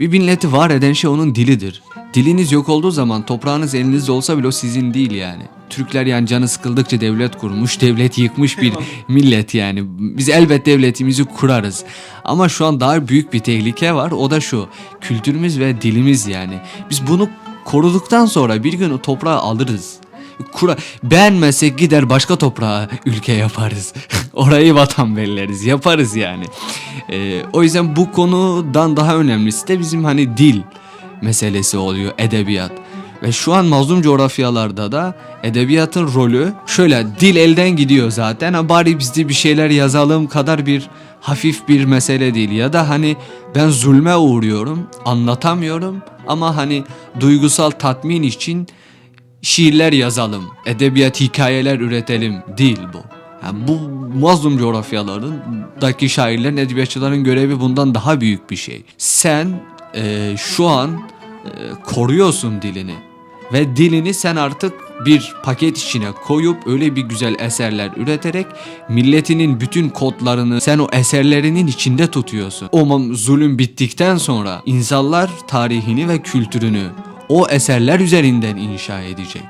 Bir milleti var eden şey onun dilidir. Diliniz yok olduğu zaman toprağınız elinizde olsa bile o sizin değil yani. Türkler yani canı sıkıldıkça devlet kurmuş, devlet yıkmış bir millet yani. Biz elbet devletimizi kurarız. Ama şu an daha büyük bir tehlike var. O da şu. Kültürümüz ve dilimiz yani. Biz bunu koruduktan sonra bir gün o toprağı alırız. Kura beğenmezsek gider başka toprağa ülke yaparız. Orayı vatan belleriz. Yaparız yani. Ee, o yüzden bu konudan daha önemlisi de bizim hani dil meselesi oluyor edebiyat. Ve şu an mazlum coğrafyalarda da edebiyatın rolü şöyle dil elden gidiyor zaten ha bari biz de bir şeyler yazalım kadar bir hafif bir mesele değil ya da hani ben zulme uğruyorum anlatamıyorum ama hani duygusal tatmin için şiirler yazalım, edebiyat hikayeler üretelim değil bu. Yani bu mazlum coğrafyalarındaki şairlerin, edebiyatçıların görevi bundan daha büyük bir şey. Sen e, şu an e, koruyorsun dilini ve dilini sen artık bir paket içine koyup öyle bir güzel eserler üreterek milletinin bütün kodlarını sen o eserlerinin içinde tutuyorsun. O zulüm bittikten sonra insanlar tarihini ve kültürünü o eserler üzerinden inşa edecek.